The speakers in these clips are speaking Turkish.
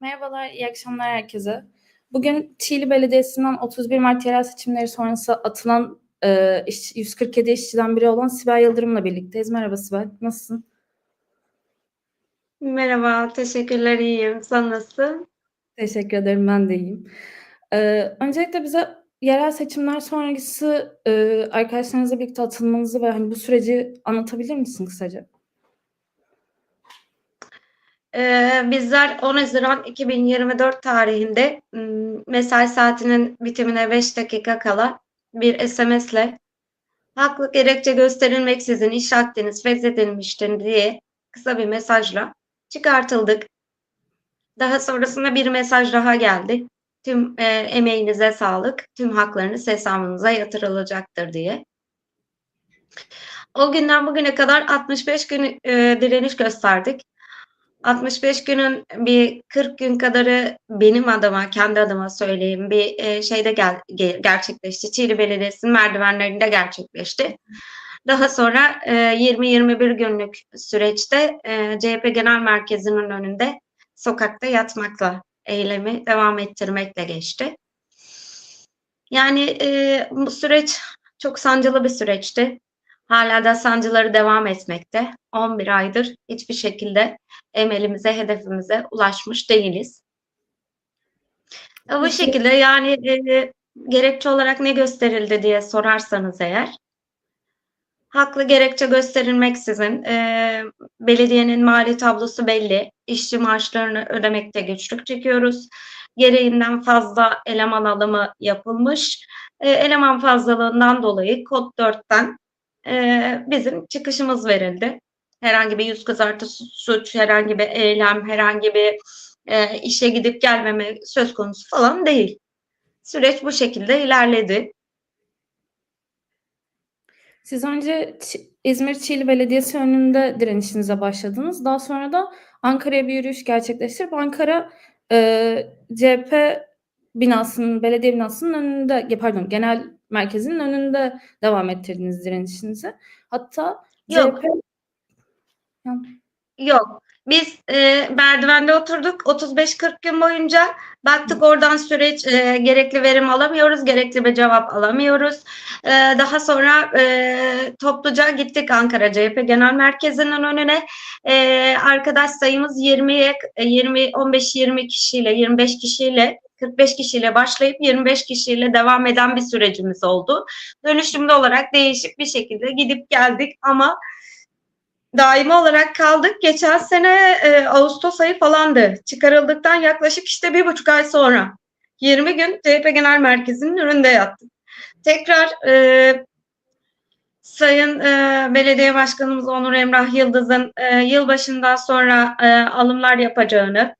Merhabalar, iyi akşamlar herkese. Bugün Çiğli Belediyesi'nden 31 Mart yerel seçimleri sonrası atılan e, iş- 147 işçiden biri olan Sibel Yıldırım'la birlikteyiz. Merhaba Sibel, nasılsın? Merhaba, teşekkürler, iyiyim. Sen nasılsın? Teşekkür ederim, ben de iyiyim. E, öncelikle bize yerel seçimler sonrası e, arkadaşlarınızla birlikte atılmanızı ve hani bu süreci anlatabilir misin kısaca? Ee, bizler 10 Haziran 2024 tarihinde mesai saatinin bitimine 5 dakika kala bir SMS'le haklı gerekçe gösterilmeksizin iş hakkınız feshedilmiştir diye kısa bir mesajla çıkartıldık. Daha sonrasında bir mesaj daha geldi. Tüm e, emeğinize sağlık, tüm haklarınız hesabınıza yatırılacaktır diye. O günden bugüne kadar 65 gün e, direniş gösterdik. 65 günün bir 40 gün kadarı benim adıma, kendi adıma söyleyeyim bir e, şeyde gel, ge- gerçekleşti. Çiğli Belediyesi'nin merdivenlerinde gerçekleşti. Daha sonra e, 20-21 günlük süreçte e, CHP Genel Merkezi'nin önünde sokakta yatmakla eylemi devam ettirmekle geçti. Yani e, bu süreç çok sancılı bir süreçti. Hala da sancıları devam etmekte. 11 aydır hiçbir şekilde emelimize, hedefimize ulaşmış değiliz. Bu şekilde yani e, gerekçe olarak ne gösterildi diye sorarsanız eğer, haklı gerekçe gösterilmeksizin e, belediyenin mali tablosu belli, işçi maaşlarını ödemekte güçlük çekiyoruz. Gereğinden fazla eleman alımı yapılmış. E, eleman fazlalığından dolayı kod 4'ten e, bizim çıkışımız verildi. Herhangi bir yüz kızartı su- suç, herhangi bir eylem, herhangi bir e, işe gidip gelmeme söz konusu falan değil. Süreç bu şekilde ilerledi. Siz önce İzmir Çiğli Belediyesi önünde direnişinize başladınız. Daha sonra da Ankara'ya bir yürüyüş gerçekleştirip Ankara e, CHP binasının, belediye binasının önünde, pardon genel merkezinin önünde devam ettirdiniz direnişinizi. Hatta Yok. CHP Yok. Biz e, merdivende oturduk 35-40 gün boyunca. Baktık oradan süreç e, gerekli verim alamıyoruz, gerekli bir cevap alamıyoruz. E, daha sonra e, topluca gittik Ankara CHP Genel Merkezi'nin önüne. E, arkadaş sayımız 20'ye 20 15-20 kişiyle, 25 kişiyle 45 kişiyle başlayıp 25 kişiyle devam eden bir sürecimiz oldu. Dönüşümlü olarak değişik bir şekilde gidip geldik ama daimi olarak kaldık. Geçen sene e, Ağustos ayı falandı. Çıkarıldıktan yaklaşık işte bir buçuk ay sonra. 20 gün CHP Genel Merkezi'nin önünde yattık. Tekrar e, Sayın e, Belediye Başkanımız Onur Emrah Yıldız'ın e, yılbaşından sonra e, alımlar yapacağını,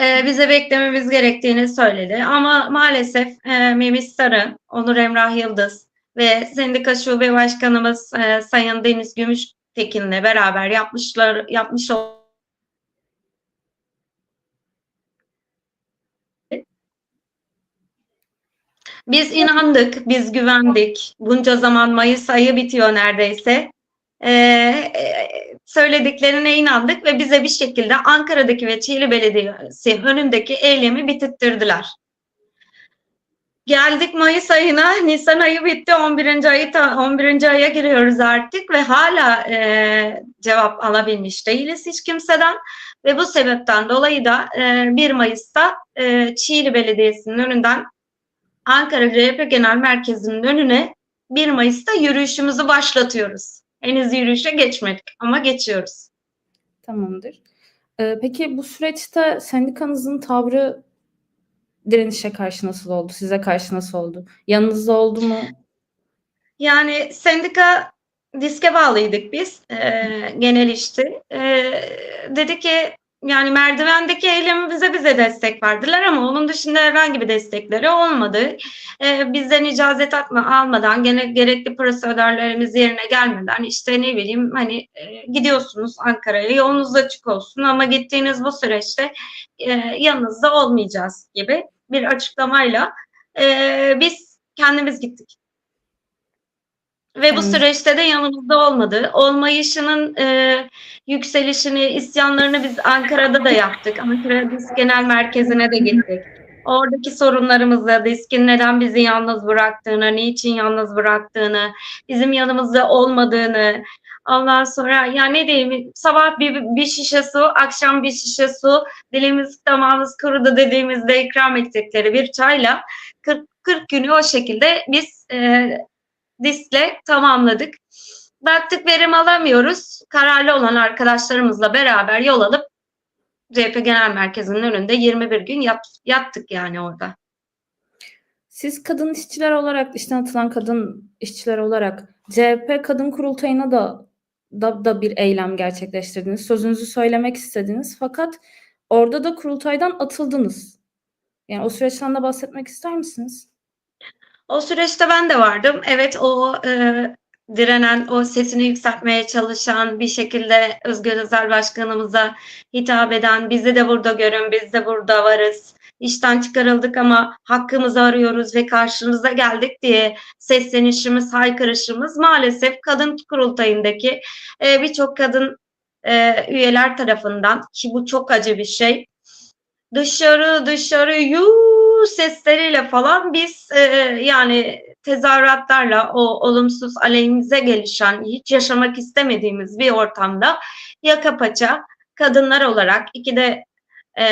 e, bize beklememiz gerektiğini söyledi. Ama maalesef e, Memis Sarı, Onur Emrah Yıldız ve Sendika Şube Başkanımız e, Sayın Deniz Gümüştekin'le beraber yapmışlar yapmış Biz inandık, biz güvendik. Bunca zaman Mayıs ayı bitiyor neredeyse. Ee, e, söylediklerine inandık ve bize bir şekilde Ankara'daki ve Çiğli Belediyesi önündeki eylemi bitirttirdiler. Geldik Mayıs ayına, Nisan ayı bitti, 11. ayı ta- 11. aya giriyoruz artık ve hala e, cevap alabilmiş değiliz hiç kimseden ve bu sebepten dolayı da e, 1 Mayıs'ta e, Çiğli Belediyesi'nin önünden Ankara CHP Genel Merkezi'nin önüne 1 Mayıs'ta yürüyüşümüzü başlatıyoruz. Henüz yürüyüşe geçmedik ama geçiyoruz. tamamdır. E, peki bu süreçte sendikanızın tavrı direnişe karşı nasıl oldu? Size karşı nasıl oldu? Yanınızda oldu mu? Yani sendika diske bağlıydık biz e, genel işte. E, dedi ki yani merdivendeki eylemimize bize destek verdiler ama onun dışında herhangi bir destekleri olmadı. E, bizden icazet atma, almadan gene gerekli prosedürlerimiz yerine gelmeden işte ne bileyim hani e, gidiyorsunuz Ankara'ya yolunuz açık olsun ama gittiğiniz bu süreçte e, yanınızda olmayacağız gibi bir açıklamayla e, biz kendimiz gittik. Ve bu süreçte de yanımızda olmadı. Olmayışının e, yükselişini, isyanlarını biz Ankara'da da yaptık. Ankara Disk Genel Merkezi'ne de gittik. Oradaki sorunlarımızı, Disk'in neden bizi yalnız bıraktığını, niçin yalnız bıraktığını, bizim yanımızda olmadığını, ondan sonra ya ne diyeyim sabah bir, bir şişe su, akşam bir şişe su, dilimiz damağımız kurudu dediğimizde ikram ettikleri bir çayla 40, 40 günü o şekilde biz e, DIS'le tamamladık. Baktık verim alamıyoruz. Kararlı olan arkadaşlarımızla beraber yol alıp CHP Genel Merkezi'nin önünde 21 gün yat, yattık yani orada. Siz kadın işçiler olarak, işten atılan kadın işçiler olarak CHP Kadın Kurultayı'na da, da da bir eylem gerçekleştirdiniz. Sözünüzü söylemek istediniz. Fakat orada da kurultaydan atıldınız. Yani o süreçten de bahsetmek ister misiniz? O süreçte ben de vardım. Evet o e, direnen, o sesini yükseltmeye çalışan, bir şekilde Özgür Özel Başkanımıza hitap eden, bizi de burada görün, biz de burada varız. İşten çıkarıldık ama hakkımızı arıyoruz ve karşınıza geldik diye seslenişimiz, haykırışımız maalesef kadın kurultayındaki e, birçok kadın e, üyeler tarafından ki bu çok acı bir şey. Dışarı dışarı yuu sesleriyle falan biz e, yani tezahüratlarla o olumsuz aleyhimize gelişen hiç yaşamak istemediğimiz bir ortamda yaka paça kadınlar olarak iki de e,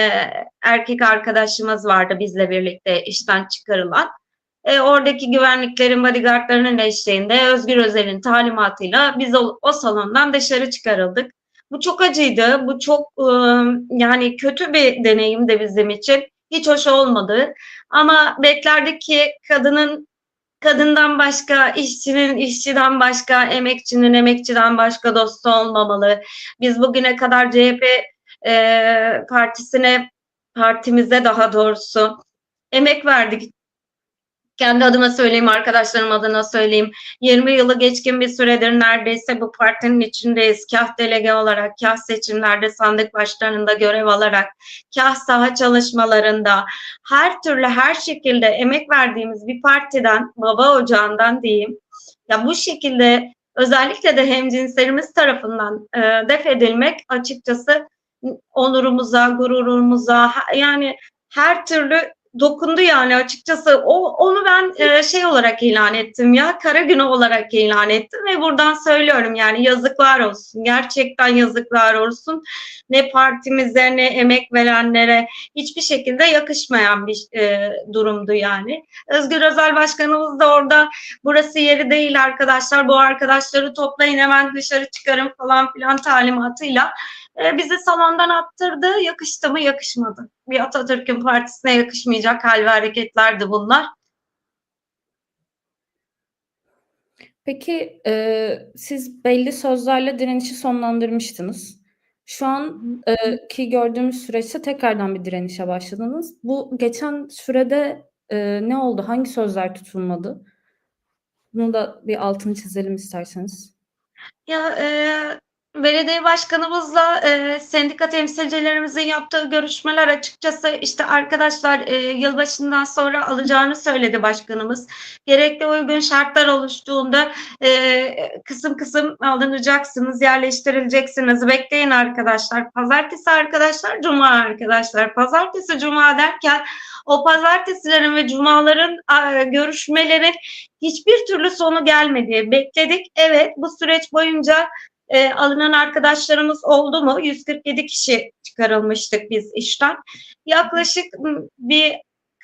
erkek arkadaşımız vardı bizle birlikte işten çıkarılan. E, oradaki güvenliklerin, bodyguardlarının eşliğinde Özgür Özel'in talimatıyla biz o, o salondan dışarı çıkarıldık. Bu çok acıydı. Bu çok e, yani kötü bir deneyim de bizim için. Hiç hoş olmadı. Ama beklerdik ki kadının kadından başka, işçinin işçiden başka, emekçinin emekçiden başka dostu olmamalı. Biz bugüne kadar CHP e, partisine, partimize daha doğrusu emek verdik. Kendi adıma söyleyeyim, arkadaşlarım adına söyleyeyim. 20 yılı geçkin bir süredir neredeyse bu partinin içindeyiz. Kah delege olarak, kah seçimlerde sandık başlarında görev alarak, kah saha çalışmalarında, her türlü her şekilde emek verdiğimiz bir partiden, baba ocağından diyeyim. Ya bu şekilde özellikle de hemcinslerimiz tarafından e, def edilmek açıkçası onurumuza, gururumuza yani her türlü dokundu yani açıkçası. O onu ben e, şey olarak ilan ettim ya, kara günü olarak ilan ettim ve buradan söylüyorum yani yazıklar olsun. Gerçekten yazıklar olsun. Ne partimize ne emek verenlere hiçbir şekilde yakışmayan bir e, durumdu yani. Özgür Özel Başkanımız da orada burası yeri değil arkadaşlar. Bu arkadaşları toplayın hemen dışarı çıkarın falan filan talimatıyla e, bizi salondan attırdı. Yakıştı mı? Yakışmadı. Bir Atatürk'ün partisine yakışmayacak hal ve hareketlerdi bunlar. Peki e, siz belli sözlerle direnişi sonlandırmıştınız. Şu an e, ki gördüğümüz süreçte tekrardan bir direnişe başladınız. Bu geçen sürede e, ne oldu? Hangi sözler tutulmadı? Bunu da bir altını çizelim isterseniz. Ya e, belediye başkanımızla e, sendika temsilcilerimizin yaptığı görüşmeler açıkçası işte arkadaşlar e, yılbaşından sonra alacağını söyledi başkanımız. Gerekli uygun şartlar oluştuğunda e, kısım kısım alınacaksınız, yerleştirileceksiniz. Bekleyin arkadaşlar. Pazartesi arkadaşlar, cuma arkadaşlar. Pazartesi, cuma derken o pazartesilerin ve cumaların e, görüşmelerin hiçbir türlü sonu gelmedi. Bekledik. Evet bu süreç boyunca e, alınan arkadaşlarımız oldu mu? 147 kişi çıkarılmıştık biz işten. Yaklaşık bir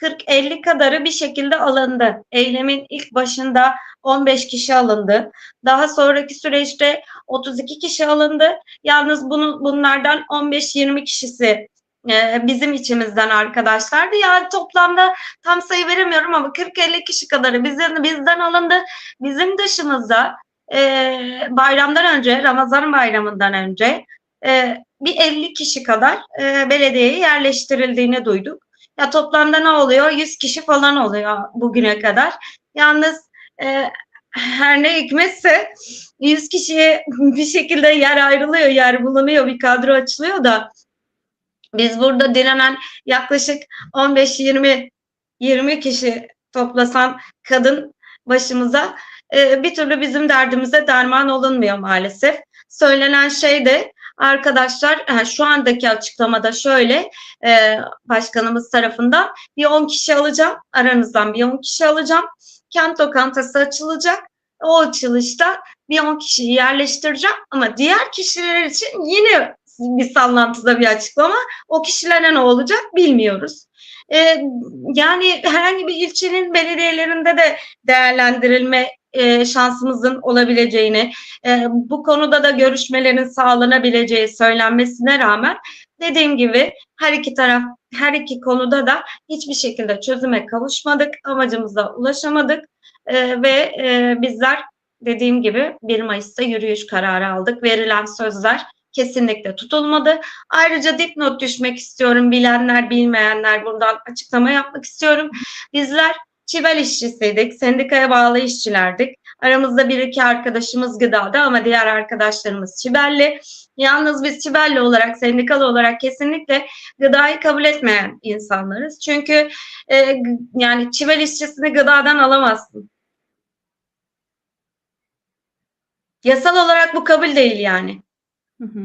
40-50 kadarı bir şekilde alındı. Eylemin ilk başında 15 kişi alındı. Daha sonraki süreçte 32 kişi alındı. Yalnız bunun, bunlardan 15-20 kişisi e, bizim içimizden arkadaşlardı. Yani toplamda tam sayı veremiyorum ama 40-50 kişi kadarı bizden, bizden alındı. Bizim dışımızda e, bayramdan önce, Ramazan bayramından önce e, bir 50 kişi kadar e, belediyeye yerleştirildiğini duyduk. Ya toplamda ne oluyor? 100 kişi falan oluyor bugüne kadar. Yalnız e, her ne hikmetse 100 kişiye bir şekilde yer ayrılıyor, yer bulunuyor, bir kadro açılıyor da biz burada direnen yaklaşık 15-20 20 kişi toplasan kadın başımıza e, bir türlü bizim derdimize derman olunmuyor maalesef. Söylenen şey de arkadaşlar şu andaki açıklamada şöyle e, başkanımız tarafından bir 10 kişi alacağım aranızdan bir 10 kişi alacağım. Kent lokantası açılacak. O açılışta bir 10 kişiyi yerleştireceğim ama diğer kişiler için yine bir sallantıda bir açıklama. O kişilere ne olacak bilmiyoruz. Ee, yani herhangi bir ilçenin belediyelerinde de değerlendirilme e, şansımızın olabileceğini, e, bu konuda da görüşmelerin sağlanabileceği söylenmesine rağmen dediğim gibi her iki taraf, her iki konuda da hiçbir şekilde çözüme kavuşmadık, amacımıza ulaşamadık e, ve e, bizler dediğim gibi 1 Mayıs'ta yürüyüş kararı aldık. Verilen sözler kesinlikle tutulmadı. Ayrıca dipnot düşmek istiyorum. Bilenler, bilmeyenler buradan açıklama yapmak istiyorum. Bizler çivel işçisiydik. Sendikaya bağlı işçilerdik. Aramızda bir iki arkadaşımız gıdada ama diğer arkadaşlarımız çibelli. Yalnız biz çibelli olarak, sendikalı olarak kesinlikle gıdayı kabul etmeyen insanlarız. Çünkü e, yani çivel işçisini gıdadan alamazsın. Yasal olarak bu kabul değil yani. Hı hı.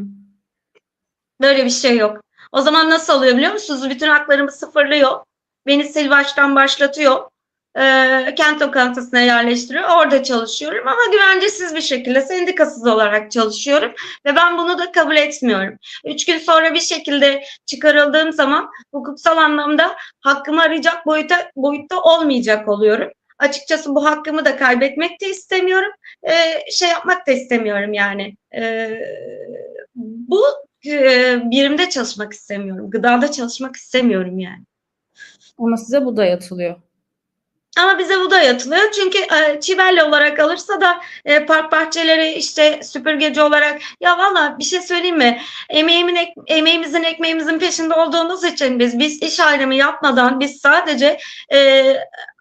Böyle bir şey yok. O zaman nasıl oluyor biliyor musunuz? Bütün haklarımı sıfırlıyor. Beni sil baştan başlatıyor. Ee, kent lokantasına yerleştiriyor. Orada çalışıyorum ama güvencesiz bir şekilde sendikasız olarak çalışıyorum. Ve ben bunu da kabul etmiyorum. Üç gün sonra bir şekilde çıkarıldığım zaman hukuksal anlamda hakkımı arayacak boyuta, boyutta olmayacak oluyorum. Açıkçası bu hakkımı da kaybetmek de istemiyorum. Ee, şey yapmak da istemiyorum yani. Ee, bu e, birimde çalışmak istemiyorum. Gıdada çalışmak istemiyorum yani. Ama size bu dayatılıyor. Ama bize bu da yatılıyor. Çünkü e, çiverli olarak alırsa da e, park bahçeleri işte süpürgeci olarak ya valla bir şey söyleyeyim mi? Emeğimin ek- emeğimizin ekmeğimizin peşinde olduğumuz için biz biz iş ayrımı yapmadan biz sadece e,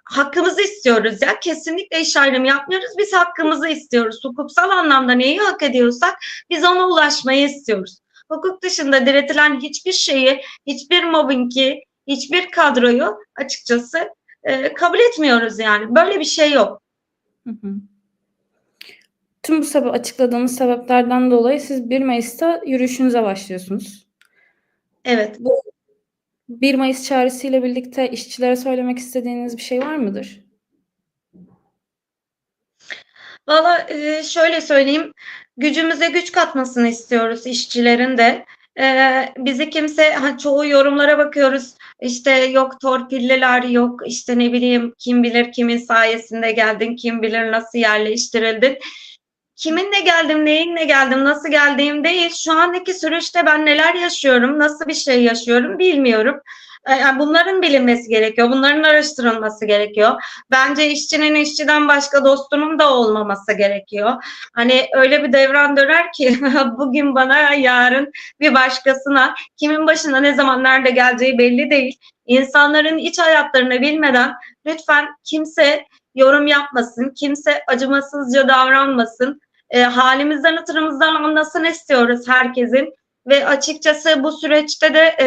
hakkımızı istiyoruz ya. Kesinlikle iş ayrımı yapmıyoruz. Biz hakkımızı istiyoruz. Hukuksal anlamda neyi hak ediyorsak biz ona ulaşmayı istiyoruz. Hukuk dışında diretilen hiçbir şeyi, hiçbir mobbingi, hiçbir kadroyu açıkçası e, kabul etmiyoruz yani. Böyle bir şey yok. Hı hı. Tüm bu sebep, açıkladığınız sebeplerden dolayı siz 1 Mayıs'ta yürüyüşünüze başlıyorsunuz. Evet. 1 Mayıs çağrısıyla birlikte işçilere söylemek istediğiniz bir şey var mıdır? Valla e, şöyle söyleyeyim. Gücümüze güç katmasını istiyoruz işçilerin de. E, bizi kimse çoğu yorumlara bakıyoruz. İşte yok torpilliler yok işte ne bileyim kim bilir kimin sayesinde geldin kim bilir nasıl yerleştirildin. Kiminle geldim, neyinle geldim, nasıl geldiğim değil. Şu andaki süreçte ben neler yaşıyorum, nasıl bir şey yaşıyorum bilmiyorum. Yani bunların bilinmesi gerekiyor, bunların araştırılması gerekiyor. Bence işçinin işçiden başka dostunun da olmaması gerekiyor. Hani öyle bir devran döner ki bugün bana, yarın bir başkasına, kimin başına ne zaman nerede geleceği belli değil. İnsanların iç hayatlarını bilmeden lütfen kimse yorum yapmasın, kimse acımasızca davranmasın. E, halimizden hatırımızdan anlasın istiyoruz herkesin ve açıkçası bu süreçte de e,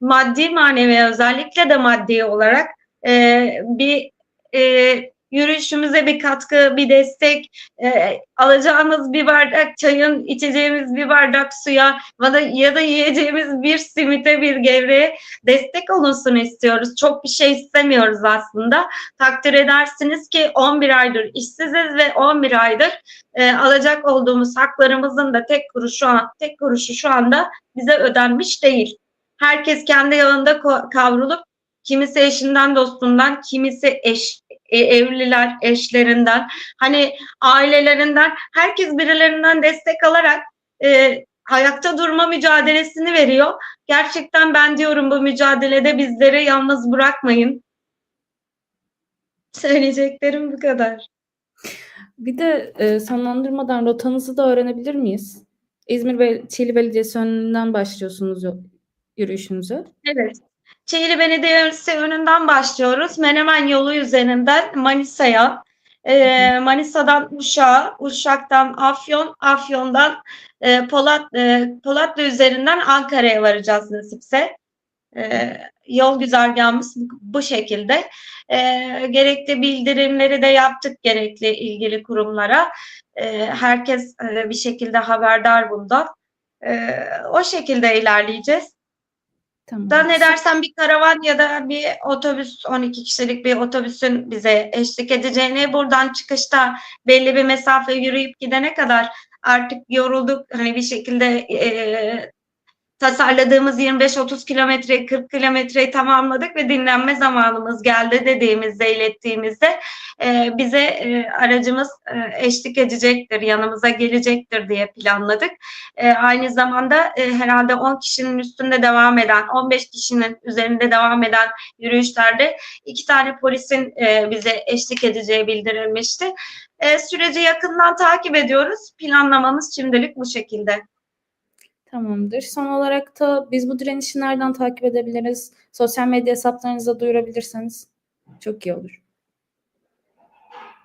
maddi manevi özellikle de maddi olarak e, bir e, yürüyüşümüze bir katkı, bir destek, e, alacağımız bir bardak çayın, içeceğimiz bir bardak suya ya da, ya da yiyeceğimiz bir simite, bir gevreğe destek olunsun istiyoruz. Çok bir şey istemiyoruz aslında. Takdir edersiniz ki 11 aydır işsiziz ve 11 aydır e, alacak olduğumuz haklarımızın da tek kuruşu şu an tek kuruşu şu anda bize ödenmiş değil. Herkes kendi yağında ko- kavrulup kimisi eşinden dostundan, kimisi eş e, evliler eşlerinden, hani ailelerinden herkes birilerinden destek alarak e, ayakta durma mücadelesini veriyor. Gerçekten ben diyorum bu mücadelede bizleri yalnız bırakmayın. Söyleyeceklerim bu kadar. Bir de e, sonlandırmadan rotanızı da öğrenebilir miyiz? İzmir Bel Çiğli Belediyesi önünden başlıyorsunuz yürüyüşünüze. Evet. Çiğli Belediyesi önünden başlıyoruz. Menemen yolu üzerinden Manisa'ya, e, Manisa'dan Uşak'a, Uşak'tan Afyon, Afyon'dan e, Polat, e, Polatlı üzerinden Ankara'ya varacağız nasipse. E, yol güzergahımız bu, bu şekilde. E, gerekli bildirimleri de yaptık gerekli ilgili kurumlara. E, herkes e, bir şekilde haberdar bundan. E, o şekilde ilerleyeceğiz. Tamam. Da ne dersen bir karavan ya da bir otobüs 12 kişilik bir otobüsün bize eşlik edeceğini buradan çıkışta belli bir mesafe yürüyüp gidene kadar artık yorulduk hani bir şekilde e, tasarladığımız 25-30 kilometre 40 kilometreyi tamamladık ve dinlenme zamanımız geldi dediğimizde ilettiğimizde e, bize e, aracımız e, eşlik edecektir yanımıza gelecektir diye planladık. E, aynı zamanda e, herhalde 10 kişinin üstünde devam eden, 15 kişinin üzerinde devam eden yürüyüşlerde iki tane polisin e, bize eşlik edeceği bildirilmişti. E, süreci yakından takip ediyoruz. Planlamamız şimdilik bu şekilde. Tamamdır. Son olarak da biz bu direnişi nereden takip edebiliriz? Sosyal medya hesaplarınıza duyurabilirseniz çok iyi olur.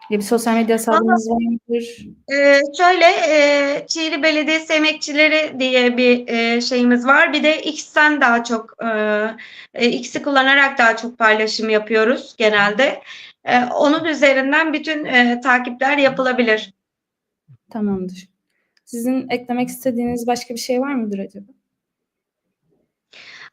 Ya bir sosyal medya hesabınız var mıdır? Ee, şöyle e, Çiğli Belediyesi Emekçileri diye bir e, şeyimiz var. Bir de X'ten daha çok e, e, X'i kullanarak daha çok paylaşım yapıyoruz genelde. E, onun üzerinden bütün e, takipler yapılabilir. Tamamdır. Sizin eklemek istediğiniz başka bir şey var mıdır acaba?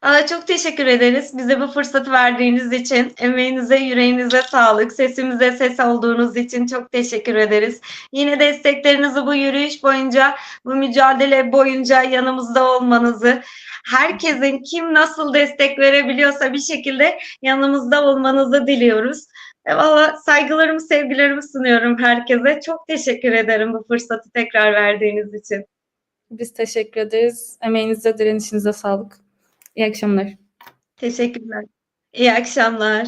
Aa, çok teşekkür ederiz. Bize bu fırsatı verdiğiniz için, emeğinize, yüreğinize sağlık, sesimize ses olduğunuz için çok teşekkür ederiz. Yine desteklerinizi bu yürüyüş boyunca, bu mücadele boyunca yanımızda olmanızı, herkesin kim nasıl destek verebiliyorsa bir şekilde yanımızda olmanızı diliyoruz. E, Valla saygılarımı, sevgilerimi sunuyorum herkese. Çok teşekkür ederim bu fırsatı tekrar verdiğiniz için. Biz teşekkür ederiz. Emeğinize, direnişinize sağlık. İyi akşamlar. Teşekkürler. İyi akşamlar.